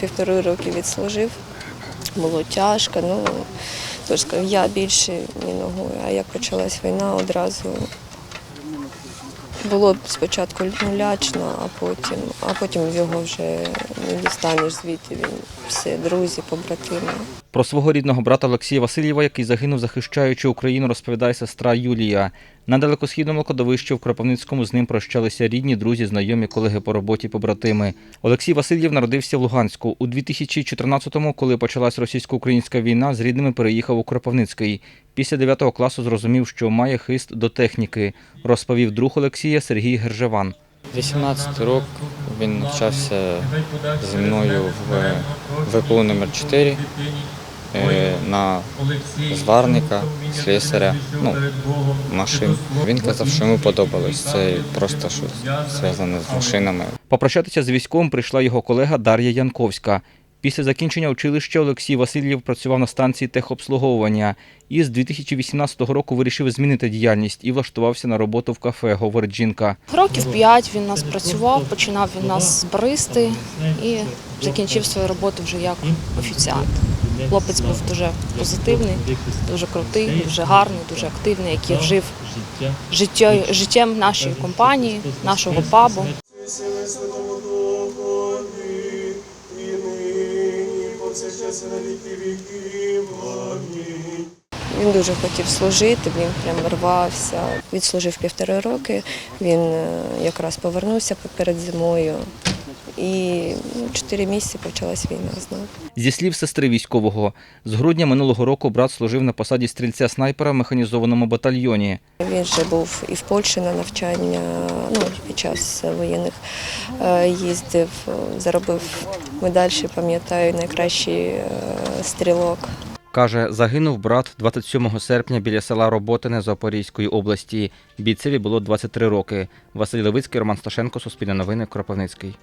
півтори роки відслужив. Було тяжко, ну тож я більше ні ногою. А як почалась війна, одразу було спочатку ну, лячно, а потім, а потім його вже не дістанеш звідти. Він всі друзі, побратими. Про свого рідного брата Олексія Васильєва, який загинув, захищаючи Україну, розповідає сестра Юлія. На далекосхідному кладовищі в Кропивницькому з ним прощалися рідні, друзі, знайомі, колеги по роботі, побратими. Олексій Васильєв народився в Луганську. У 2014-му, коли почалась російсько-українська війна, з рідними переїхав у Кропивницький. Після 9 класу зрозумів, що має хист до техніки, розповів друг Олексія Сергій Гержеван. 18 років він навчався зі мною в ВПУ номер 4 е, на зварника, слесаря, ну, машин. Він казав, що йому подобалось. Це просто щось зв'язане з машинами. Попрощатися з військовим прийшла його колега Дар'я Янковська. Після закінчення училища Олексій Васильєв працював на станції техобслуговування і з 2018 року вирішив змінити діяльність і влаштувався на роботу в кафе, говорить жінка. Років п'ять він у нас працював, починав він нас з баристи і закінчив свою роботу вже як офіціант. Хлопець був дуже позитивний, дуже крутий, дуже гарний, дуже активний, який жив життя, життям нашої компанії, нашого пабу. Він дуже хотів служити, він прям рвався. Відслужив півтори роки. Він е, якраз повернувся перед зимою. І ну, чотири місяці почалась війна знову. Зі слів сестри військового, з грудня минулого року брат служив на посаді стрільця-снайпера в механізованому батальйоні. Він вже був і в Польщі на навчання, ну, під час воєнних е, їздив, заробив медаль, пам'ятаю, найкращий е, стрілок. Каже, загинув брат 27 серпня біля села Роботине Запорізької області. Бійцеві було 23 роки. Василь Левицький, Роман Сташенко, Суспільне новини, Кропивницький.